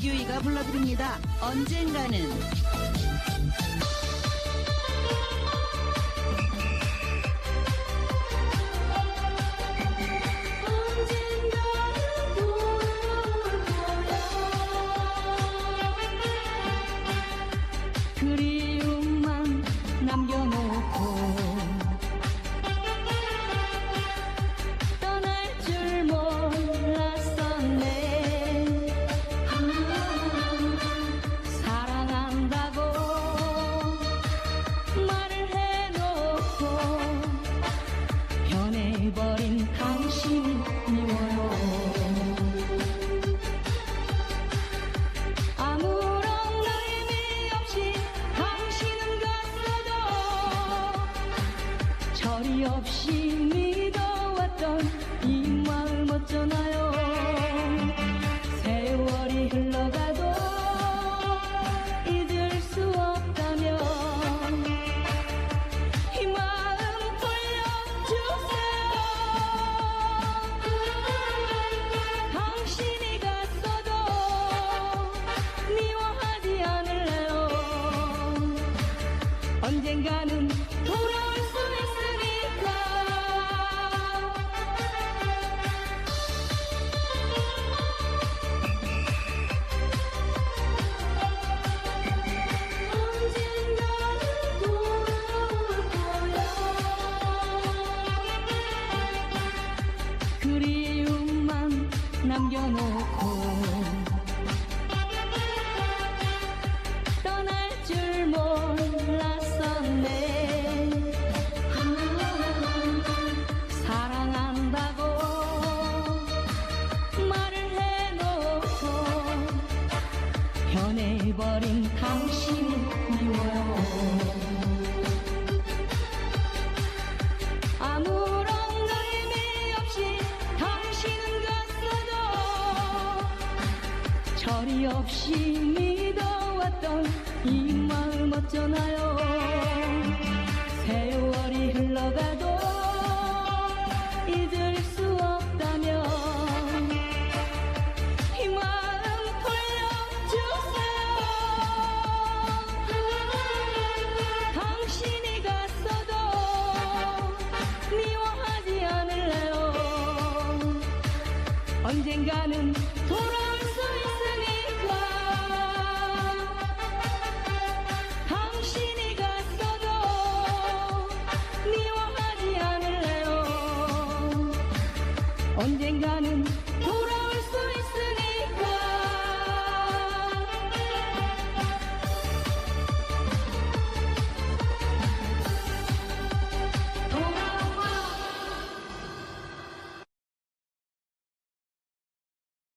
백유이가 불러드립니다. 언젠가는 그리 절이 없 남겨놓고 떠날 줄 몰랐었네. 아, 사랑한다고 말을 해놓고 변해버린 당신이 미워요 절이 없이 믿어왔던 이 마음 어쩌나요? 세월이 흘러가도 잊을 수 없다면 이 마음 돌려주세요. 당신이 갔어도 미워하지 않을래요? 언젠가는 언젠가는 돌아올 수 있을